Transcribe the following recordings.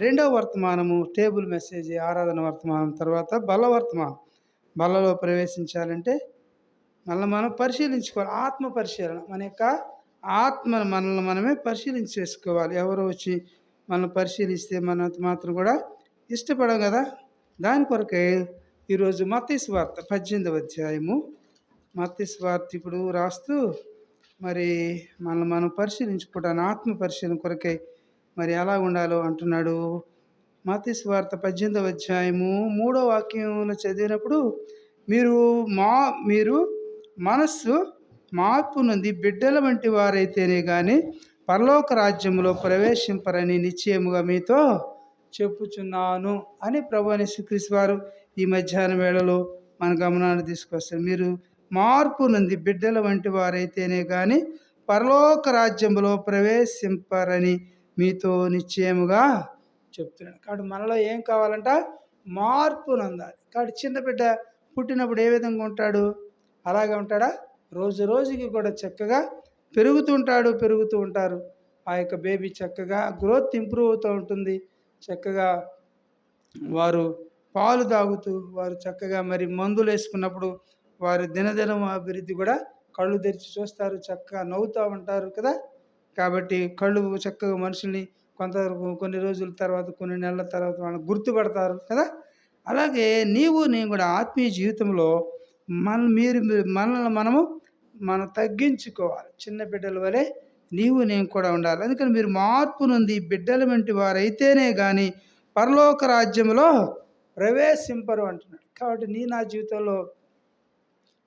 రెండవ వర్తమానము table message ఆరాధన వర్తమానం తర్వాత బల వర్తమానం. బలలో ప్రవేశించాలంటే మళ్ళీ మనం పరిశీలించుకోవాలి. ఆత్మ పరిశీలన. మన యొక్క ఆత్మను మనల్ని మనమే పరిశీలించేసుకోవాలి. ఎవరు ఎవరో వచ్చి మనం పరిశీలిస్తే మన మాత్రం కూడా ఇష్టపడం కదా. దాని కొరకే ఈరోజు మత్తయి వార్త పద్దెనిమిదవ అధ్యాయము. మత్తయి వార్త ఇప్పుడు రాస్తూ మరి మనల్ని మనం పరిశీలించుకోవడానికి ఆత్మ పరిశీలన కొరకై మరి ఎలా ఉండాలో అంటున్నాడు. మత్తయి వార్త పద్దెనిమిదవ అధ్యాయము మూడో వాక్యంలో చదివినప్పుడు మీరు మా మీరు మనస్సు మార్పు నుండి బిడ్డల వంటి వారైతేనే కానీ పరలోక రాజ్యంలో ప్రవేశింపరని నిశ్చయముగా మీతో చెప్పుచున్నాను అని ప్రభు అని వారు ఈ మధ్యాహ్నం వేళలో మన గమనాన్ని తీసుకొస్తారు మీరు మార్పు నుండి బిడ్డల వంటి వారైతేనే కానీ పరలోక రాజ్యంలో ప్రవేశింపరని మీతో నిశ్చయముగా చెప్తున్నాను. కాబట్టి మనలో ఏం కావాలంట? మార్పు అందాలి కాబట్టి చిన్న బిడ్డ పుట్టినప్పుడు ఏ విధంగా ఉంటాడు? అలాగే ఉంటాడా? రోజు రోజుకి కూడా చక్కగా పెరుగుతూ ఉంటాడు పెరుగుతూ ఉంటారు. ఆ యొక్క బేబీ చక్కగా గ్రోత్ ఇంప్రూవ్ అవుతూ ఉంటుంది. చక్కగా వారు పాలు తాగుతూ వారు చక్కగా మరి మందులు వేసుకున్నప్పుడు వారి దినదినం అభివృద్ధి కూడా కళ్ళు తెరిచి చూస్తారు చక్కగా నవ్వుతూ ఉంటారు కదా? కాబట్టి కళ్ళు చక్కగా మనుషుల్ని కొంత కొన్ని రోజుల తర్వాత కొన్ని నెలల తర్వాత వాళ్ళని గుర్తుపడతారు కదా? అలాగే నీవు నేను కూడా ఆత్మీయ జీవితంలో మన మీరు మీరు- మనల్ని మనము మనం తగ్గించుకోవాలి. చిన్న బిడ్డల వలె నీవు నేను కూడా ఉండాలి. అందుకని మీరు మార్పు నుండి బిడ్డల వంటి వారైతేనే కానీ పరలోక రాజ్యంలో ప్రవేశింపరు అంటున్నాడు. కాబట్టి నీ నా జీవితంలో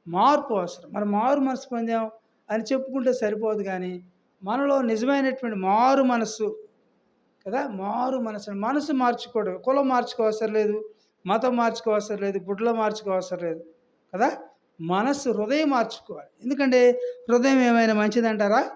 మార్పు అవసరం. మనం మారు మనసు పొందాం అని చెప్పుకుంటే సరిపోదు కానీ మనలో నిజమైనటువంటి మారు మనస్సు కదా? మారు మనసు మనసు మార్చుకోవడం. కులం మార్చుకోవసరం లేదు. మతం మార్చుకోవసరం లేదు. గుడ్ల మార్చుకోవసరం లేదు కదా? మనస్సు హృదయం మార్చుకోవాలి. ఎందుకంటే హృదయం ఏమైనా మంచిదంటారా?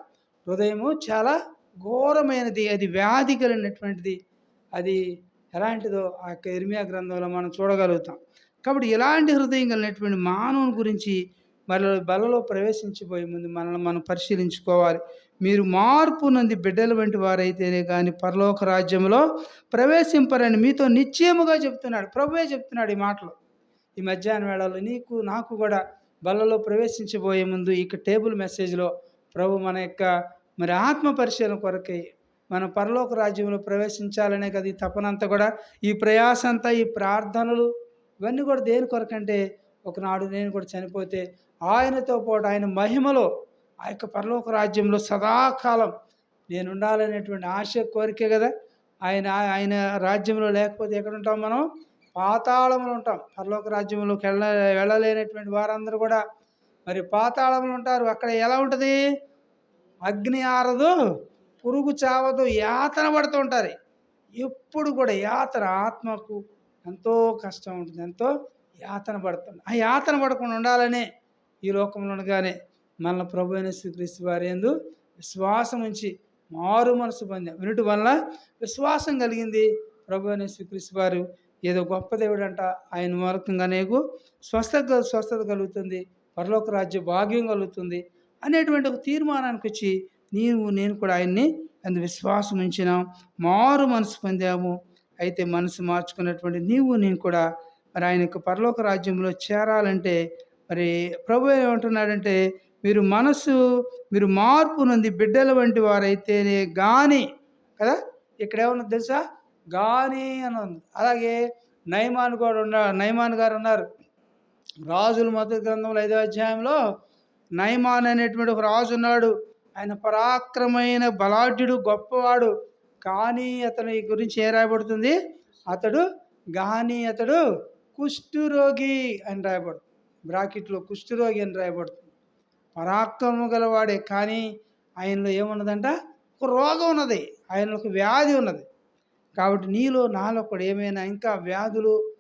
హృదయము చాలా ఘోరమైనది. అది వ్యాధి కలిగినటువంటిది అది ఎలాంటిదో ఆ యొక్క ఇర్మియా గ్రంథంలో మనం చూడగలుగుతాం. కాబట్టి ఇలాంటి హృదయం కలిగినటువంటి మానవుని గురించి మరల బలలో ప్రవేశించిపోయే ముందు మనల్ని మనం పరిశీలించుకోవాలి. మీరు మార్పు నంది బిడ్డల వంటి వారైతేనే కానీ పరలోక రాజ్యంలో ప్రవేశింపరని మీతో నిశ్చయముగా చెప్తున్నాడు. ప్రభువే చెప్తున్నాడు ఈ మాటలు. ఈ మధ్యాహ్న వేళలో నీకు నాకు కూడా బలలో ప్రవేశించబోయే ముందు ఇక టేబుల్ మెసేజ్లో ప్రభు మన యొక్క మరి ఆత్మ పరిశీలన కొరకై మన పరలోక రాజ్యంలో ప్రవేశించాలనే కదా ఈ తపనంతా కూడా ఈ ప్రయాస అంతా ఈ ప్రార్థనలు ఇవన్నీ కూడా దేని కొరకంటే ఒకనాడు నేను కూడా చనిపోతే ఆయనతో పాటు ఆయన మహిమలో ఆ యొక్క పరలోక రాజ్యంలో సదాకాలం నేను ఉండాలనేటువంటి ఆశ కోరికే కదా. ఆయన ఆయన రాజ్యంలో లేకపోతే ఎక్కడ ఉంటాం మనం? పాతాళంలో ఉంటాం. పరలోక రాజ్యంలోకి వెళ్ళ వెళ్ళలేనటువంటి వారందరూ కూడా మరి పాతాళంలో ఉంటారు. అక్కడ ఎలా ఉంటుంది? అగ్ని ఆరదు పురుగు చావదు యాతన పడుతూ ఉంటారు. ఎప్పుడు కూడా యాతన ఆత్మకు ఎంతో కష్టం ఉంటుంది. ఎంతో యాతన పడుతుంది. ఆ యాతన పడకుండా ఉండాలనే ఈ లోకంలోనగానే మన ప్రభు అయిన శ్రీక్రీస్తు వారి ఎందు విశ్వాసం ఉంచి మారు మనసు పొందాం. వినుటి వల్ల విశ్వాసం కలిగింది ప్రభు అయిన శ్రీక్రీస్తు వారు. ఏదో గొప్ప దేవుడు అంట ఆయన మూలకంగా నీకు స్వస్థత స్వస్థత కలుగుతుంది. పరలోక రాజ్య భాగ్యం కలుగుతుంది అనేటువంటి ఒక తీర్మానానికి వచ్చి నీవు నేను కూడా ఆయన్ని అందు విశ్వాసం ఉంచినాం. మారు మనసు పొందాము. అయితే మనసు మార్చుకున్నటువంటి నీవు నేను కూడా మరి ఆయన యొక్క పరలోక రాజ్యంలో చేరాలంటే మరి ప్రభు ఏమంటున్నాడంటే మీరు మనసు మీరు మార్పు నుండి బిడ్డల వంటి వారైతేనే గాని కదా? ఇక్కడ ఏమన్నా తెలుసా? గాని అని ఉంది. అలాగే నయమాన్ కూడా ఉన్నారు నయమాన్ గారు ఉన్నారు. రాజుల మొదటి గ్రంథంలో ఐదో అధ్యాయంలో నయమాన్ అనేటువంటి ఒక రాజు ఉన్నాడు. ఆయన పరాక్రమైన బలాఢ్యుడు గొప్పవాడు. కానీ అతని గురించి ఏ రాయబడుతుంది? అతడు గాని అతడు కుష్ఠురోగి అని రాయబడుతుంది. బ్రాకెట్లో కుష్ఠురోగి అని రాయబడుతుంది. పరాక్రమం గలవాడే. కానీ ఆయనలో ఏమున్నదంట? ఒక రోగం ఉన్నది. ఆయనలో ఒక వ్యాధి ఉన్నది. కాబట్టి నీలో నాలో కూడా ఏమైనా ఇంకా వ్యాధులు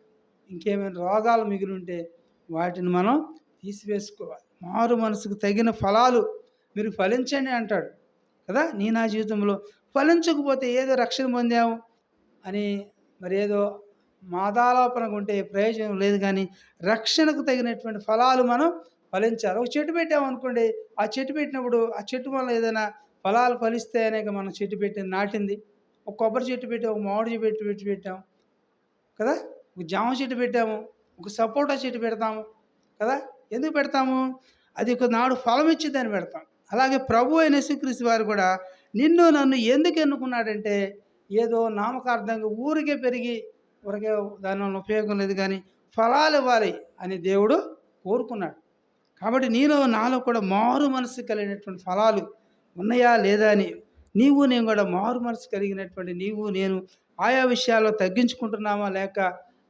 ఇంకేమైనా రోగాలు మిగిలి ఉంటే వాటిని మనం తీసివేసుకోవాలి. మారు మనసుకు తగిన ఫలాలు మీరు ఫలించండి అంటాడు. కదా? నీ నా జీవితంలో ఫలించకపోతే ఏదో రక్షణ పొందాము అని మరి ఏదో మాదాలోపనకు ఉంటే ప్రయోజనం లేదు కానీ రక్షణకు తగినటువంటి ఫలాలు మనం ఫలించాలి ఒక చెట్టు పెట్టామనుకోండి ఆ చెట్టు పెట్టినప్పుడు ఆ చెట్టు వల్ల ఏదైనా ఫలాలు ఫలిస్తే అనేక మనం చెట్టు పెట్టి నాటింది. ఒక కొబ్బరి చెట్టు పెట్టాం ఒక మామిడి చెట్టు పెట్టి పెట్టాం కదా? ఒక జామ చెట్టు పెట్టాము ఒక సపోటా చెట్టు పెడతాము కదా? ఎందుకు పెడతాము? అది ఒక నాడు ఫలం ఇచ్చిందని పెడతాం. అలాగే ప్రభు అయిన శ్రీకృష్ణ వారు కూడా నిన్ను నన్ను ఎందుకు ఎన్నుకున్నాడంటే ఏదో నామకార్థంగా ఊరికే పెరిగి ఊరికే దానివల్ల ఉపయోగం లేదు కానీ ఫలాలు ఇవ్వాలి అని దేవుడు కోరుకున్నాడు. కాబట్టి నేను నాలో కూడా మారు మనసు కలిగినటువంటి ఫలాలు ఉన్నాయా లేదా అని నీవు నేను కూడా మారు మనసు కలిగినటువంటి నీవు నేను ఆయా విషయాల్లో తగ్గించుకుంటున్నామా లేక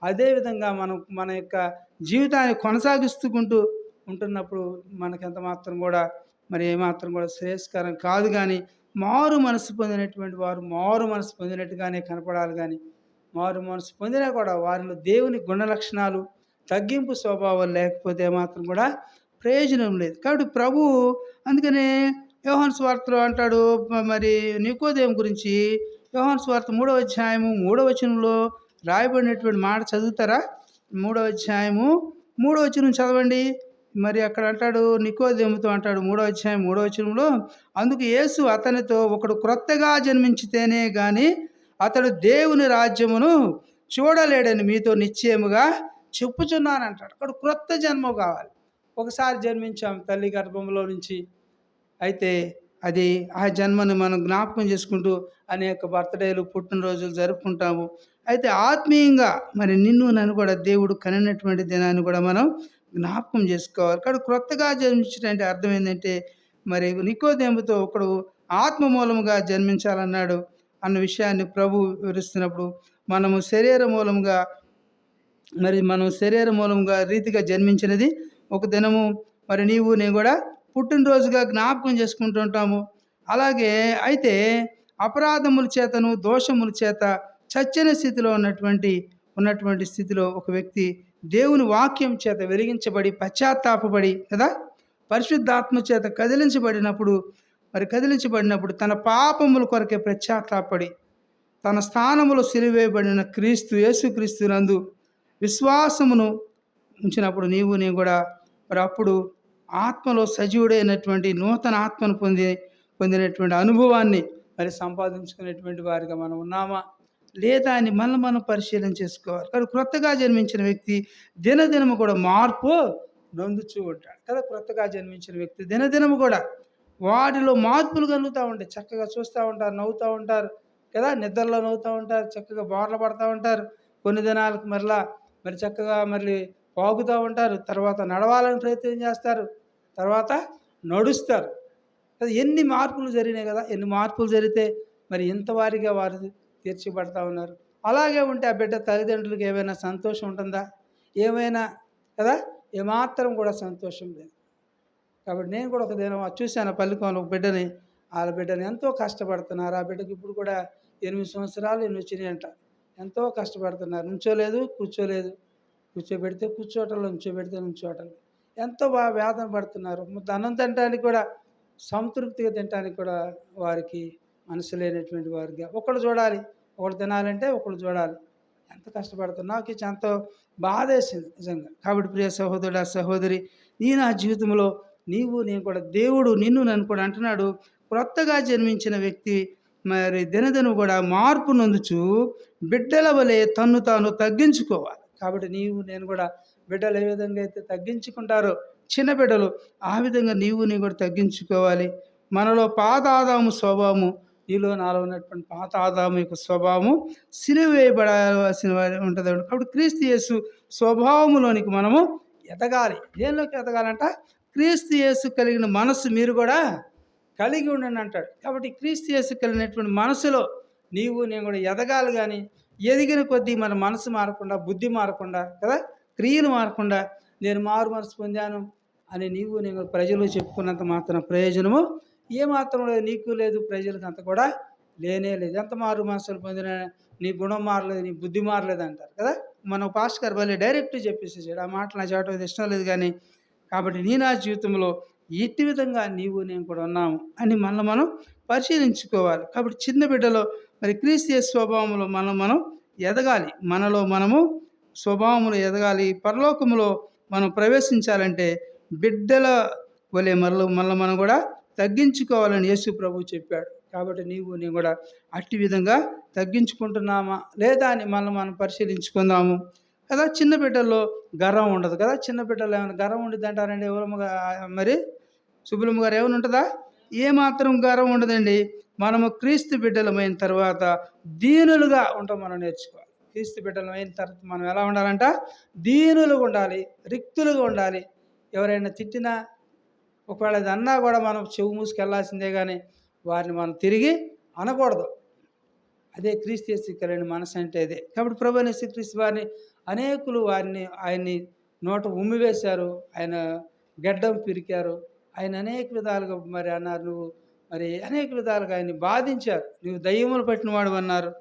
అదేవిధంగా మనం మన యొక్క జీవితాన్ని కొనసాగిస్తుకుంటూ ఉంటున్నప్పుడు మనకి ఎంత మాత్రం కూడా మరి ఏమాత్రం కూడా శ్రేయస్కరం కాదు కానీ మారు మనసు పొందినటువంటి వారు మారు మనసు పొందినట్టుగానే కనపడాలి కానీ మారు మనసు పొందినా కూడా వారిలో దేవుని గుణ లక్షణాలు తగ్గింపు స్వభావం లేకపోతే మాత్రం కూడా ప్రయోజనం లేదు. కాబట్టి ప్రభు అందుకనే యోహాన్ స్వార్థలో అంటాడు మరి నికోదేం గురించి? యోహాన్ స్వార్థ మూడవ అధ్యాయము మూడవ వచనంలో రాయబడినటువంటి మాట చదువుతారా? మూడవ అధ్యాయము మూడవ వచనం చదవండి. మరి అక్కడ అంటాడు నికోదేముతో అంటాడు మూడవ అధ్యాయం మూడవ వచనంలో అందుకు యేసు అతనితో ఒకడు క్రొత్తగా జన్మించితేనే కానీ అతడు దేవుని రాజ్యమును చూడలేడని మీతో నిశ్చయముగా చెప్పుచున్నాను అంటాడు అక్కడ క్రొత్త జన్మ కావాలి. ఒకసారి జన్మించాం తల్లి గర్భంలో నుంచి. అయితే అది ఆ జన్మను మనం జ్ఞాపకం చేసుకుంటూ అనేక బర్త్డేలు పుట్టినరోజులు జరుపుకుంటాము. అయితే ఆత్మీయంగా మరి నిన్ను నన్ను కూడా దేవుడు కనినటువంటి దినాన్ని కూడా మనం జ్ఞాపకం చేసుకోవాలి. ఇక్కడ క్రొత్తగా జన్మించడానికి అర్థం ఏంటంటే మరి నికోదేముతో ఒకడు ఆత్మ మూలముగా జన్మించాలన్నాడు అన్న విషయాన్ని ప్రభు వివరిస్తున్నప్పుడు మనము శరీర మూలంగా మరి మనం శరీర మూలంగా రీతిగా జన్మించినది ఒక దినము మరి నీవు నేను కూడా పుట్టినరోజుగా జ్ఞాపకం చేసుకుంటూ ఉంటాము. అలాగే అయితే అపరాధముల చేతను దోషముల చేత చచ్చిన స్థితిలో ఉన్నటువంటి ఉన్నటువంటి స్థితిలో ఒక వ్యక్తి దేవుని వాక్యం చేత వెలిగించబడి పశ్చాత్తాపబడి కదా? పరిశుద్ధాత్మ చేత కదిలించబడినప్పుడు మరి కదిలించబడినప్పుడు తన పాపముల కొరకే ప్రత్యాత్తాపడి తన స్థానములో సిలివేయబడిన క్రీస్తు యేసుక్రీస్తునందు విశ్వాసమును ఉంచినప్పుడు నీవు నేను కూడా మరి అప్పుడు ఆత్మలో సజీవుడైనటువంటి నూతన ఆత్మను పొంది పొందినటువంటి అనుభవాన్ని మరి సంపాదించుకునేటువంటి వారిగా మనం ఉన్నామా? లేదా అని మనం మనం పరిశీలన చేసుకోవాలి. కానీ క్రొత్తగా జన్మించిన వ్యక్తి దినదినము కూడా మార్పు నొందుచూ ఉంటాడు. కదా క్రొత్తగా జన్మించిన వ్యక్తి దినదినము కూడా వాటిలో మార్పులు కలుగుతూ ఉంటాయి. చక్కగా చూస్తూ ఉంటారు నవ్వుతూ ఉంటారు కదా? నిద్రలో నవ్వుతూ ఉంటారు చక్కగా బోర్లు పడుతూ ఉంటారు. కొన్ని దినాలకు మరలా మరి చక్కగా మళ్ళీ పాగుతూ ఉంటారు. తర్వాత నడవాలని ప్రయత్నం చేస్తారు. తర్వాత నడుస్తారు. ఎన్ని మార్పులు జరిగినాయి కదా ఎన్ని మార్పులు జరిగితే మరి ఇంతవారిగా వారు తీర్చిపడతా ఉన్నారు. అలాగే ఉంటే ఆ బిడ్డ తల్లిదండ్రులకు ఏమైనా సంతోషం ఉంటుందా? ఏమైనా కదా ఏమాత్రం కూడా సంతోషం లేదు. కాబట్టి నేను కూడా ఒక దినం చూశాను పల్లికోన ఒక బిడ్డని వాళ్ళ బిడ్డని ఎంతో కష్టపడుతున్నారు. ఆ బిడ్డకి ఇప్పుడు కూడా ఎనిమిది సంవత్సరాలు ఎన్ని వచ్చినాయి అంట ఎంతో కష్టపడుతున్నారు. నుంచోలేదు కూర్చోలేదు. కూర్చోబెడితే కూర్చోటం నుంచోబెడితే నుంచోటం ఎంతో బాగా వేదన పడుతున్నారు. ముద్ద అన్నం తినడానికి కూడా సంతృప్తిగా తినడానికి కూడా వారికి మనసు లేనటువంటి వారికి. ఒకళ్ళు చూడాలి ఒకళ్ళు తినాలంటే ఒకళ్ళు చూడాలి. ఎంత కష్టపడుతున్నా నాకు ఎంతో బాధ వేసింది నిజంగా. కాబట్టి ప్రియ సహోదరుడు సహోదరి నీ నా జీవితంలో నీవు నేను కూడా దేవుడు నిన్ను నన్ను కూడా అంటున్నాడు. క్రొత్తగా జన్మించిన వ్యక్తి మరి దినదిన కూడా మార్పు నొందుచు బిడ్డల వలె తన్ను తాను తగ్గించుకోవాలి. కాబట్టి నీవు నేను కూడా బిడ్డలు ఏ విధంగా అయితే తగ్గించుకుంటారో చిన్న బిడ్డలు ఆ విధంగా నీవు నీ కూడా తగ్గించుకోవాలి. మనలో పాత ఆదాము స్వభావము నీలో నాలో ఉన్నటువంటి పాత ఆదాము యొక్క స్వభావము సిరివేయబడాల్సిన వారి ఉంటుంది కాబట్టి క్రీస్తు యేసు స్వభావములోనికి మనము ఎదగాలి. దేనిలోకి ఎదగాలంట? క్రీస్తు యేసు కలిగిన మనస్సు మీరు కూడా కలిగి ఉండండి అంటాడు. కాబట్టి క్రీస్తు యేసు కలిగినటువంటి మనసులో నీవు నేను కూడా ఎదగాలి కానీ ఎదిగిన కొద్దీ మన మనసు మారకుండా బుద్ధి మారకుండా కదా? క్రియలు మారకుండా నేను మారు మనసు పొందాను అని నీవు నేను ప్రజలు చెప్పుకున్నంత మాత్రం ప్రయోజనము ఏ మాత్రం లేదు. నీకు లేదు ప్రజలకు అంత కూడా లేనే లేదు. ఎంత మారు మనసులు పొందిన నీ గుణం మారలేదు నీ బుద్ధి మారలేదు అంటారు కదా? మనం పాస్ట్ గారు భలే డైరెక్ట్ చెప్పేసేసాడు ఆ మాటలు నా చేయటం ఇష్టం లేదు కానీ కాబట్టి నీ నా జీవితంలో ఇట్టి విధంగా నీవు నేను కూడా ఉన్నాము అని మళ్ళీ మనం పరిశీలించుకోవాలి. కాబట్టి చిన్న బిడ్డలో మరి క్రీస్తీయ స్వభావంలో మనం మనం ఎదగాలి. మనలో మనము స్వభావములు ఎదగాలి. పరలోకములో మనం ప్రవేశించాలంటే బిడ్డల వలె మరల మళ్ళీ మనం కూడా తగ్గించుకోవాలని యేసు ప్రభు చెప్పాడు. కాబట్టి నీవు నేను కూడా అట్టి విధంగా తగ్గించుకుంటున్నామా? లేదా అని మనం మనం పరిశీలించుకుందాము. కదా చిన్న బిడ్డల్లో గర్వం ఉండదు కదా? చిన్న బిడ్డలు ఏమైనా గర్వం ఉండిద్ది అంటారండి ఎవరమ్మ మరి? సుబ్బులమ్మ గారు ఏమైనా ఉంటుందా? ఏమాత్రం గర్వం ఉండదండి. మనము క్రీస్తు బిడ్డలమైన తర్వాత దీనులుగా ఉంటాం మనం నేర్చుకోవాలి. క్రీస్తు బిడ్డలమైన తర్వాత మనం ఎలా ఉండాలంట? దీనులుగా ఉండాలి రిక్తులుగా ఉండాలి. ఎవరైనా తిట్టినా ఒకవేళ అది అన్నా కూడా మనం చెవు మూసుకెళ్ళాల్సిందే కానీ వారిని మనం తిరిగి అనకూడదు. అదే క్రీస్తు యేసుకరైన మనసు అంటే అదే. కాబట్టి ప్రభు క్రీస్తు వారిని అనేకులు వారిని ఆయన్ని నోట ఉమ్మివేశారు ఆయన గడ్డం పిరికారు. ఆయన అనేక విధాలుగా మరి అన్నారు. నువ్వు మరి అనేక విధాలుగా ఆయన్ని బాధించారు. నువ్వు దయ్యములు పట్టినవాడు అన్నారు.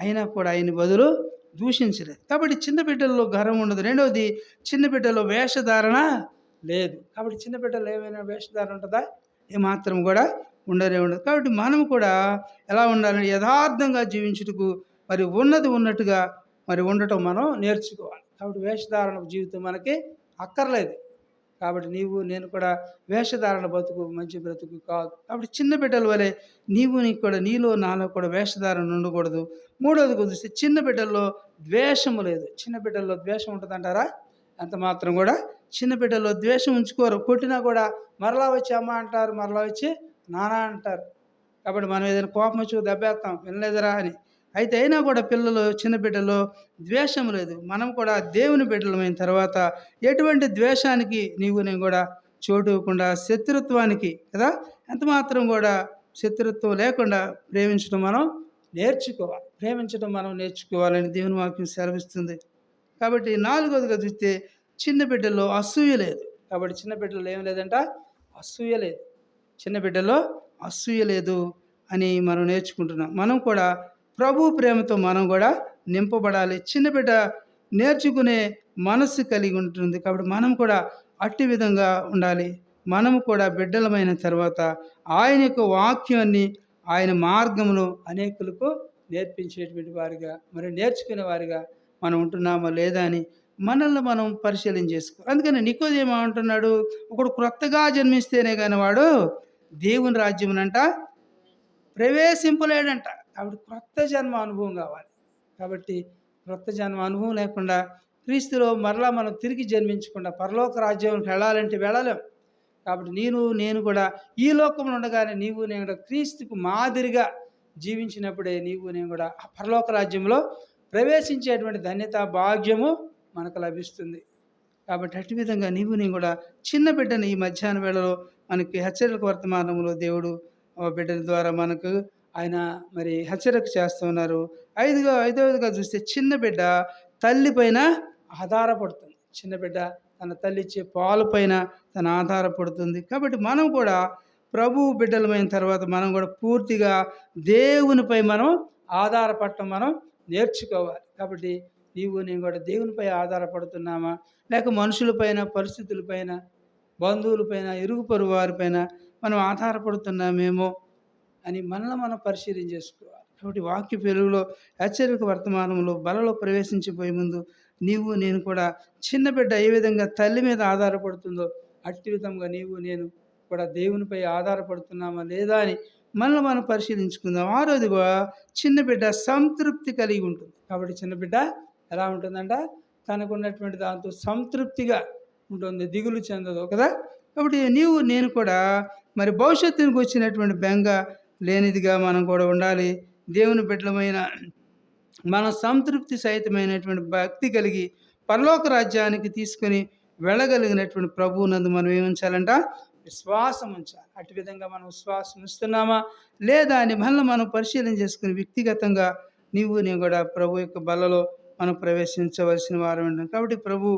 అయినా కూడా ఆయన బదులు దూషించలేదు. కాబట్టి చిన్న బిడ్డల్లో గర్వం ఉండదు. రెండవది చిన్న బిడ్డలో వేషధారణ లేదు. కాబట్టి చిన్న బిడ్డలు ఏమైనా వేషధారణ ఉంటుందా? ఏమాత్రం కూడా ఉండనే ఉండదు. కాబట్టి మనం కూడా ఎలా ఉండాలని యథార్థంగా జీవించుటకు మరి ఉన్నది ఉన్నట్టుగా మరి ఉండటం మనం నేర్చుకోవాలి. కాబట్టి వేషధారణ జీవితం మనకి అక్కర్లేదు. కాబట్టి నీవు నేను కూడా వేషధారణ బతుకు మంచి బ్రతుకు కాదు కాబట్టి చిన్న బిడ్డల వలె నీవు నీకు కూడా నీలో నాలో కూడా వేషధారణ ఉండకూడదు. మూడవది చూస్తే చిన్న బిడ్డల్లో ద్వేషము లేదు. చిన్న బిడ్డల్లో ద్వేషం ఉంటుందంటారా? అంత మాత్రం కూడా చిన్న బిడ్డల్లో ద్వేషం ఉంచుకోరు. కొట్టినా కూడా మరలా వచ్చి అమ్మ అంటారు మరలా వచ్చి నానా అంటారు. కాబట్టి మనం ఏదైనా కోపం వచ్చి దెబ్బేస్తాం వినలేదురా అని. అయితే అయినా కూడా పిల్లలు చిన్న బిడ్డలో ద్వేషం లేదు. మనం కూడా దేవుని బిడ్డలమైన తర్వాత ఎటువంటి ద్వేషానికి నీవు నేను కూడా చోటు ఇవ్వకుండా శత్రుత్వానికి కదా? ఎంత మాత్రం కూడా శత్రుత్వం లేకుండా ప్రేమించడం మనం నేర్చుకోవాలి. ప్రేమించడం మనం నేర్చుకోవాలని దేవుని వాక్యం సెలవిస్తుంది. కాబట్టి నాలుగోదిగా చూస్తే చిన్న బిడ్డల్లో అసూయ లేదు. కాబట్టి చిన్న బిడ్డలో ఏం లేదంట? అసూయ లేదు. చిన్న బిడ్డలో అసూయ లేదు అని మనం నేర్చుకుంటున్నాం. మనం కూడా ప్రభు ప్రేమతో మనం కూడా నింపబడాలి. చిన్న బిడ్డ నేర్చుకునే మనస్సు కలిగి ఉంటుంది కాబట్టి మనం కూడా అట్టి విధంగా ఉండాలి. మనము కూడా బిడ్డలమైన తర్వాత ఆయన యొక్క వాక్యాన్ని ఆయన మార్గమును అనేకులకు నేర్పించేటువంటి వారిగా మరి నేర్చుకునే వారిగా మనం ఉంటున్నామా లేదా అని మనల్ని మనం పరిశీలన చేసుకో అందుకని నికోదేమో అంటున్నాడు ఒకడు క్రొత్తగా జన్మిస్తేనే కానీ వాడు దేవుని రాజ్యమునంట ప్రవేశింపలేడంట. కాబట్టి క్రొత్త జన్మ అనుభవం కావాలి. కాబట్టి క్రొత్త జన్మ అనుభవం లేకుండా క్రీస్తులో మరలా మనం తిరిగి జన్మించకుండా పరలోక రాజ్యానికి వెళ్ళాలంటే వెళ్ళలేం. కాబట్టి నేను నేను కూడా ఈ లోకంలో ఉండగానే నీవు నేను కూడా క్రీస్తుకు మాదిరిగా జీవించినప్పుడే నీవు నేను కూడా ఆ పరలోక రాజ్యంలో ప్రవేశించేటువంటి ధన్యత భాగ్యము మనకు లభిస్తుంది. కాబట్టి అటు విధంగా నీవు నేను కూడా చిన్న బిడ్డని ఈ మధ్యాహ్న వేళలో మనకి హెచ్చరిక వర్తమానంలో దేవుడు ఆ బిడ్డల ద్వారా మనకు ఆయన మరి హెచ్చరిక చేస్తున్నారు ఐదుగా ఐదవదిగా చూస్తే చిన్న బిడ్డ తల్లి పైన ఆధారపడుతుంది. చిన్న బిడ్డ తన తల్లి ఇచ్చే పాలపైన తన ఆధారపడుతుంది. కాబట్టి మనం కూడా ప్రభు బిడ్డలమైన తర్వాత మనం కూడా పూర్తిగా దేవునిపై మనం ఆధారపడటం మనం నేర్చుకోవాలి. కాబట్టి నీవు నేను కూడా దేవునిపై ఆధారపడుతున్నామా? లేక మనుషులపైన పరిస్థితులపైన బంధువులపైన ఇరుగు పొరుగు వారిపైన మనం ఆధారపడుతున్నామేమో? అని మనల్ని మనం పరిశీలన చేసుకోవాలి. కాబట్టి వాక్య పెరుగులో హెచ్చరిక వర్తమానంలో బలలో ప్రవేశించిపోయే ముందు నీవు నేను కూడా చిన్న బిడ్డ ఏ విధంగా తల్లి మీద ఆధారపడుతుందో అట్టి విధంగా నీవు నేను కూడా దేవునిపై ఆధారపడుతున్నామా లేదా అని మనల్ని మనం పరిశీలించుకుందాం. ఆరోదిగా చిన్న బిడ్డ సంతృప్తి కలిగి ఉంటుంది. కాబట్టి చిన్న బిడ్డ ఎలా ఉంటుందంట? తనకున్నటువంటి దాంతో సంతృప్తిగా ఉంటుంది. దిగులు చెందదు కదా? కాబట్టి నీవు నేను కూడా మరి భవిష్యత్తుకి వచ్చినటువంటి బెంగ లేనిదిగా మనం కూడా ఉండాలి. దేవుని బిడ్డలమైన మన సంతృప్తి సహితమైనటువంటి భక్తి కలిగి పరలోక రాజ్యానికి తీసుకొని వెళ్ళగలిగినటువంటి ప్రభువు నందు మనం ఏమించాలంట విశ్వాసం ఉంచాలి. అటు విధంగా మనం విశ్వాసం ఇస్తున్నామా లేదా అని మళ్ళీ మనం పరిశీలన చేసుకుని వ్యక్తిగతంగా నీవు నేను కూడా ప్రభు యొక్క బలలో మనం ప్రవేశించవలసిన వారు ఉంటాం కాబట్టి ప్రభు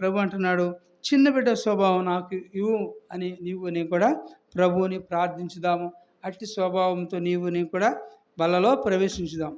ప్రభు అంటున్నాడు చిన్న బిడ్డ స్వభావం నాకు ఇవ్వు అని నీవు నేను కూడా ప్రభువుని ప్రార్థించుదాము. అట్టి స్వభావంతో నీవు నేను కూడా బలలో ప్రవేశించుదాం.